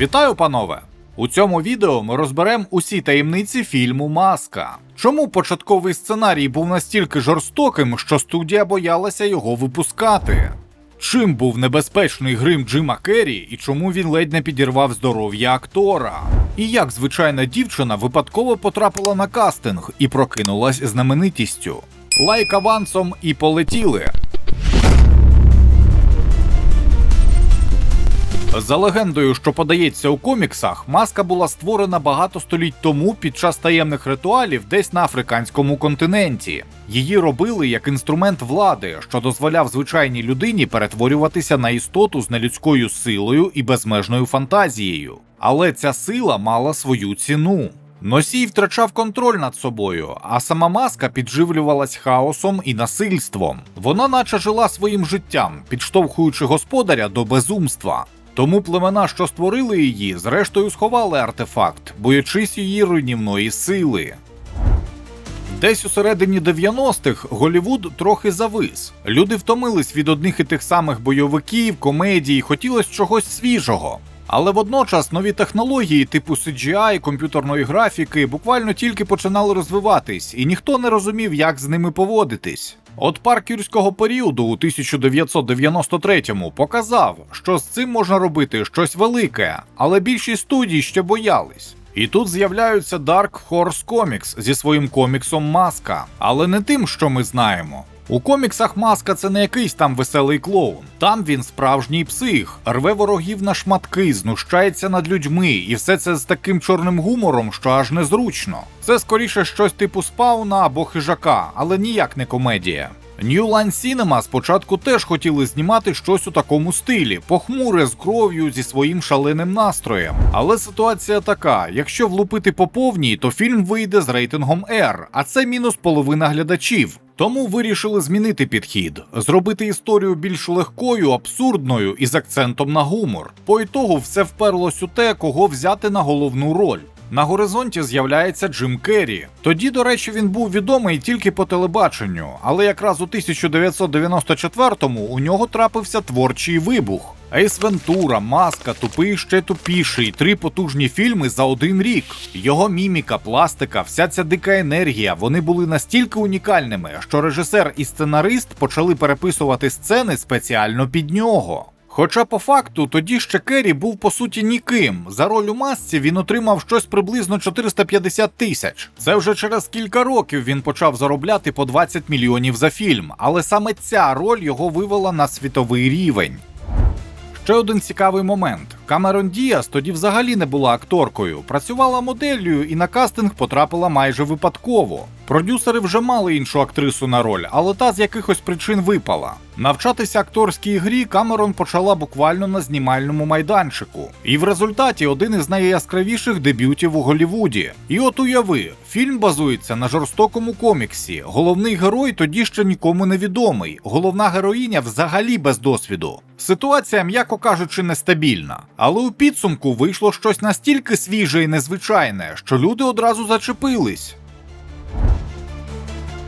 Вітаю, панове! У цьому відео ми розберемо усі таємниці фільму Маска. Чому початковий сценарій був настільки жорстоким, що студія боялася його випускати? Чим був небезпечний грим Джима Керрі і чому він ледь не підірвав здоров'я актора? І як звичайна дівчина випадково потрапила на кастинг і прокинулась знаменитістю? Лайк авансом і полетіли. За легендою, що подається у коміксах, маска була створена багато століть тому під час таємних ритуалів десь на африканському континенті. Її робили як інструмент влади, що дозволяв звичайній людині перетворюватися на істоту з нелюдською силою і безмежною фантазією. Але ця сила мала свою ціну. Носій втрачав контроль над собою, а сама маска підживлювалась хаосом і насильством. Вона наче жила своїм життям, підштовхуючи господаря до безумства. Тому племена, що створили її, зрештою сховали артефакт, боячись її руйнівної сили. Десь у середині 90-х Голівуд трохи завис. Люди втомились від одних і тих самих бойовиків, комедій, хотілося чогось свіжого. Але водночас нові технології типу CGI, комп'ютерної графіки буквально тільки починали розвиватись, і ніхто не розумів, як з ними поводитись. От паркюрського періоду у 1993-му показав, що з цим можна робити щось велике, але більшість студій ще боялись. І тут з'являються Dark Horse Comics зі своїм коміксом Маска, але не тим, що ми знаємо. У коміксах маска це не якийсь там веселий клоун. Там він справжній псих, рве ворогів на шматки, знущається над людьми, і все це з таким чорним гумором, що аж незручно. Це скоріше щось типу спауна або хижака, але ніяк не комедія. New Line Cinema спочатку теж хотіли знімати щось у такому стилі, похмуре з кров'ю зі своїм шаленим настроєм. Але ситуація така: якщо влупити по повній, то фільм вийде з рейтингом R, а це мінус половина глядачів. Тому вирішили змінити підхід, зробити історію більш легкою, абсурдною і з акцентом на гумор. По ітогу все вперлось у те, кого взяти на головну роль. На горизонті з'являється Джим Керрі. Тоді, до речі, він був відомий тільки по телебаченню, але якраз у 1994-му у нього трапився творчий вибух. Ейс Вентура, Маска, Тупий ще тупіший, три потужні фільми за один рік. Його міміка, пластика, вся ця дика енергія, вони були настільки унікальними, що режисер і сценарист почали переписувати сцени спеціально під нього. Хоча по факту тоді ще Керрі був по суті ніким. За роль у масці він отримав щось приблизно 450 тисяч. Це вже через кілька років він почав заробляти по 20 мільйонів за фільм, але саме ця роль його вивела на світовий рівень. Ще один цікавий момент: Камерон Діас тоді взагалі не була акторкою, працювала моделлю і на кастинг потрапила майже випадково. Продюсери вже мали іншу актрису на роль, але та з якихось причин випала. Навчатися акторській грі Камерон почала буквально на знімальному майданчику, і в результаті один із найяскравіших дебютів у Голлівуді. І от уяви, фільм базується на жорстокому коміксі. Головний герой тоді ще нікому не відомий. Головна героїня взагалі без досвіду. Ситуація, м'яко кажучи, нестабільна. Але у підсумку вийшло щось настільки свіже і незвичайне, що люди одразу зачепились.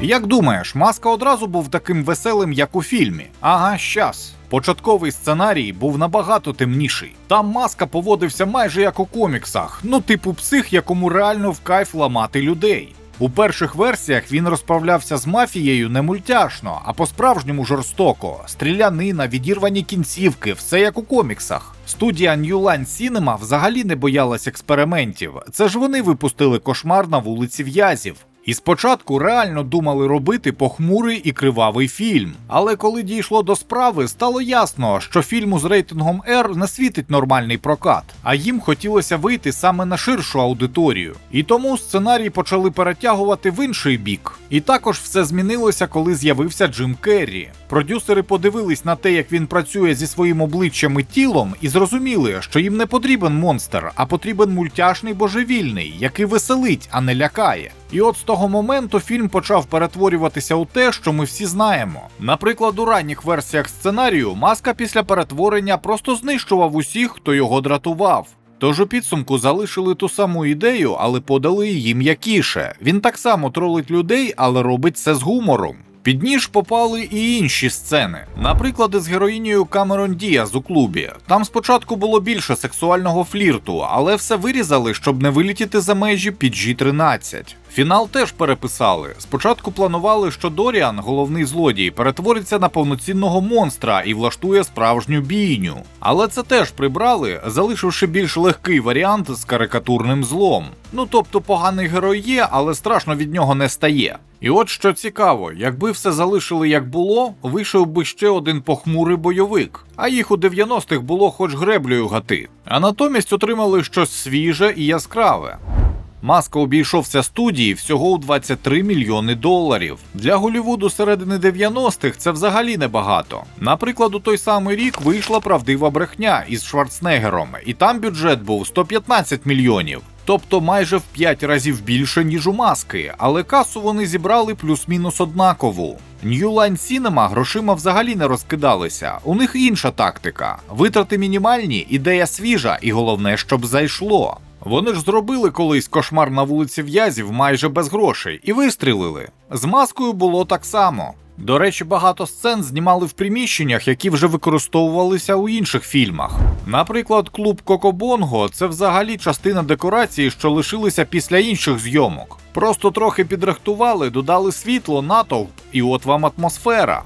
Як думаєш, маска одразу був таким веселим, як у фільмі? Ага, щас. Початковий сценарій був набагато темніший. Там маска поводився майже як у коміксах, ну типу псих, якому реально в кайф ламати людей. У перших версіях він розправлявся з мафією не мультяшно, а по-справжньому жорстоко. Стрілянина, відірвані кінцівки, все як у коміксах. Студія New Line Cinema взагалі не боялась експериментів. Це ж вони випустили кошмар на вулиці В'язів. І спочатку реально думали робити похмурий і кривавий фільм. Але коли дійшло до справи, стало ясно, що фільму з рейтингом R не світить нормальний прокат, а їм хотілося вийти саме на ширшу аудиторію. І тому сценарій почали перетягувати в інший бік. І також все змінилося, коли з'явився Джим Керрі. Продюсери подивились на те, як він працює зі своїм обличчям і тілом, і зрозуміли, що їм не потрібен монстр, а потрібен мультяшний божевільний, який веселить, а не лякає. І от з того моменту фільм почав перетворюватися у те, що ми всі знаємо. Наприклад, у ранніх версіях сценарію маска після перетворення просто знищував усіх, хто його дратував. Тож у підсумку залишили ту саму ідею, але подали її м'якіше. Він так само тролить людей, але робить це з гумором. Під ніж попали і інші сцени. Наприклад, із героїнею Камерон Діаз у клубі. Там спочатку було більше сексуального флірту, але все вирізали, щоб не вилетіти за межі PG-13. Фінал теж переписали. Спочатку планували, що Доріан, головний злодій, перетвориться на повноцінного монстра і влаштує справжню бійню. Але це теж прибрали, залишивши більш легкий варіант з карикатурним злом. Ну тобто поганий герой є, але страшно від нього не стає. І от що цікаво, якби все залишили як було, вийшов би ще один похмурий бойовик, а їх у 90-х було хоч греблею гати. А натомість отримали щось свіже і яскраве. Маска обійшовся студії всього у 23 мільйони доларів. Для Голівуду середини 90-х це взагалі небагато. Наприклад, у той самий рік вийшла правдива брехня із Шварценеггером, і там бюджет був 115 мільйонів. Тобто майже в 5 разів більше, ніж у маски, але касу вони зібрали плюс-мінус однакову. New Line Cinema грошима взагалі не розкидалися. У них інша тактика. Витрати мінімальні, ідея свіжа, і головне, щоб зайшло. Вони ж зробили колись кошмар на вулиці В'язів майже без грошей і вистрілили. З маскою було так само. До речі, багато сцен знімали в приміщеннях, які вже використовувалися у інших фільмах. Наприклад, клуб Кокобонго це взагалі частина декорації, що лишилися після інших зйомок. Просто трохи підрихтували, додали світло, натовп, і от вам атмосфера.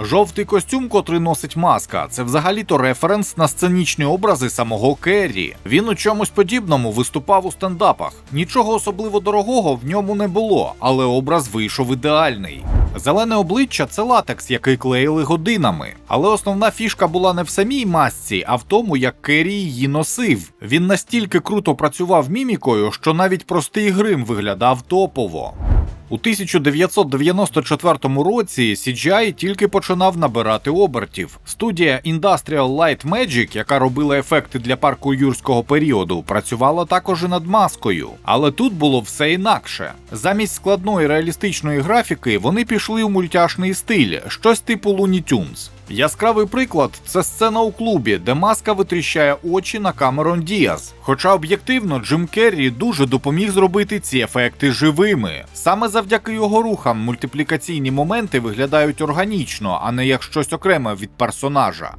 Жовтий костюм, котрий носить маска, це взагалі-то референс на сценічні образи самого Керрі. Він у чомусь подібному виступав у стендапах. Нічого особливо дорогого в ньому не було, але образ вийшов ідеальний. Зелене обличчя це латекс, який клеїли годинами. Але основна фішка була не в самій масці, а в тому, як Керрі її носив. Він настільки круто працював мімікою, що навіть простий грим виглядав топово. У 1994 році CGI тільки починав набирати обертів. Студія Industrial Light Magic, яка робила ефекти для парку юрського періоду, працювала також і над маскою. Але тут було все інакше. Замість складної реалістичної графіки вони пішли у мультяшний стиль, щось типу Looney Tunes. Яскравий приклад це сцена у клубі, де маска витріщає очі на Камерон Діаз. Хоча об'єктивно Джим Керрі дуже допоміг зробити ці ефекти живими. Саме завдяки його рухам мультиплікаційні моменти виглядають органічно, а не як щось окреме від персонажа.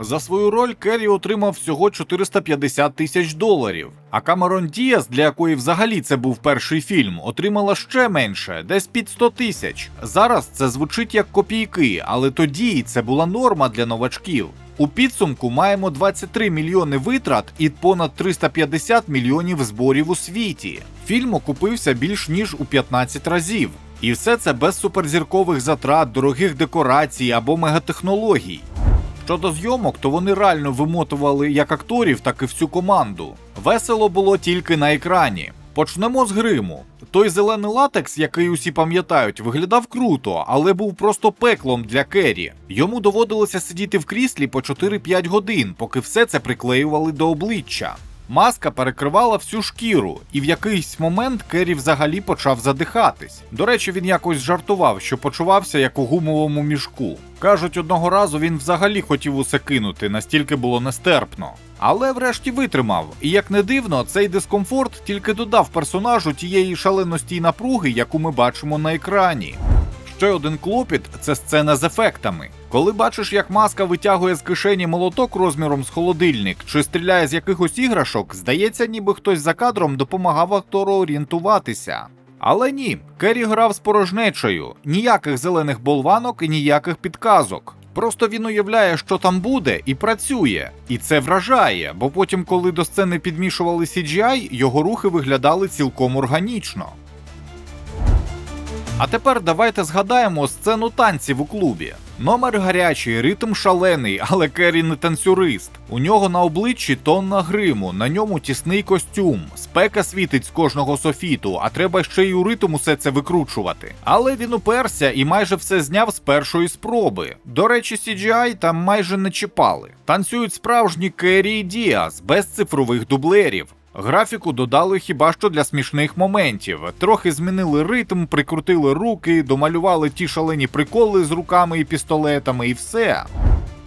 За свою роль Керрі отримав всього 450 тисяч доларів. А Камерон Діас, для якої взагалі це був перший фільм, отримала ще менше, десь під 100 тисяч. Зараз це звучить як копійки, але тоді це була норма для новачків. У підсумку маємо 23 мільйони витрат і понад 350 мільйонів зборів у світі. Фільм окупився більш ніж у 15 разів. І все це без суперзіркових затрат, дорогих декорацій або мегатехнологій. Щодо зйомок, то вони реально вимотували як акторів, так і всю команду. Весело було тільки на екрані. Почнемо з гриму. Той зелений латекс, який усі пам'ятають, виглядав круто, але був просто пеклом для Керрі. Йому доводилося сидіти в кріслі по 4-5 годин, поки все це приклеювали до обличчя. Маска перекривала всю шкіру, і в якийсь момент Керрі взагалі почав задихатись. До речі, він якось жартував, що почувався як у гумовому мішку. Кажуть, одного разу він взагалі хотів усе кинути, настільки було нестерпно. Але врешті витримав, і як не дивно, цей дискомфорт тільки додав персонажу тієї шаленості й напруги, яку ми бачимо на екрані. Ще один клопіт це сцена з ефектами. Коли бачиш, як маска витягує з кишені молоток розміром з холодильник чи стріляє з якихось іграшок, здається, ніби хтось за кадром допомагав актору орієнтуватися. Але ні, Керрі грав з порожнечею, ніяких зелених болванок і ніяких підказок. Просто він уявляє, що там буде, і працює. І це вражає, бо потім, коли до сцени підмішували CGI, його рухи виглядали цілком органічно. А тепер давайте згадаємо сцену танців у клубі. Номер гарячий, ритм шалений, але Керрі не танцюрист. У нього на обличчі тонна гриму, на ньому тісний костюм, спека світить з кожного софіту, а треба ще й у ритм усе це викручувати. Але він уперся і майже все зняв з першої спроби. До речі, CGI там майже не чіпали. Танцюють справжні Керрі і Діас без цифрових дублерів. Графіку додали хіба що для смішних моментів. Трохи змінили ритм, прикрутили руки, домалювали ті шалені приколи з руками і пістолетами, і все.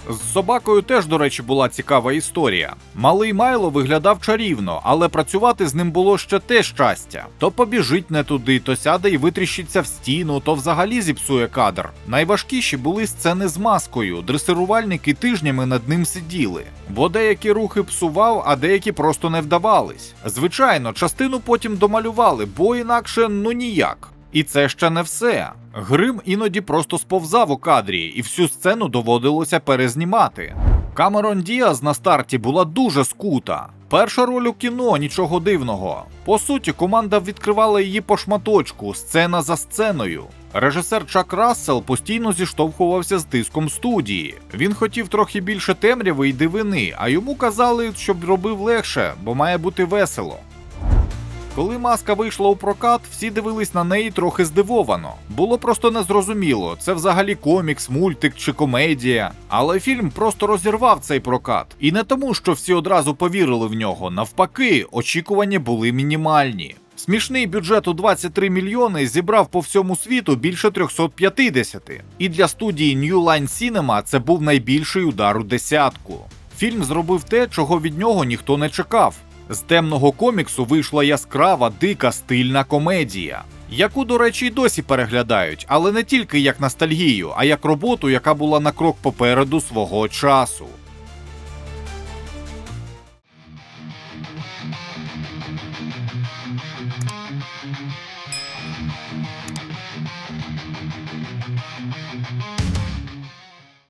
З собакою теж, до речі, була цікава історія. Малий Майло виглядав чарівно, але працювати з ним було ще те щастя. То побіжить не туди, то сяде і витріщиться в стіну, то взагалі зіпсує кадр. Найважкіші були сцени з маскою. Дресирувальники тижнями над ним сиділи, бо деякі рухи псував, а деякі просто не вдавались. Звичайно, частину потім домалювали, бо інакше ну ніяк. І це ще не все. Грим іноді просто сповзав у кадрі, і всю сцену доводилося перезнімати. Камерон Діаз на старті була дуже скута. Перша роль у кіно, нічого дивного. По суті, команда відкривала її по шматочку, сцена за сценою. Режисер Чак Рассел постійно зіштовхувався з тиском студії. Він хотів трохи більше темряви й дивини, а йому казали, щоб робив легше, бо має бути весело. Коли маска вийшла у прокат, всі дивились на неї трохи здивовано. Було просто незрозуміло, це взагалі комікс, мультик чи комедія. Але фільм просто розірвав цей прокат. І не тому, що всі одразу повірили в нього. Навпаки, очікування були мінімальні. Смішний бюджет у 23 мільйони зібрав по всьому світу більше 350. І для студії New Line Cinema це був найбільший удар у десятку. Фільм зробив те, чого від нього ніхто не чекав. З темного коміксу вийшла яскрава, дика, стильна комедія, яку, до речі, й досі переглядають, але не тільки як ностальгію, а як роботу, яка була на крок попереду свого часу.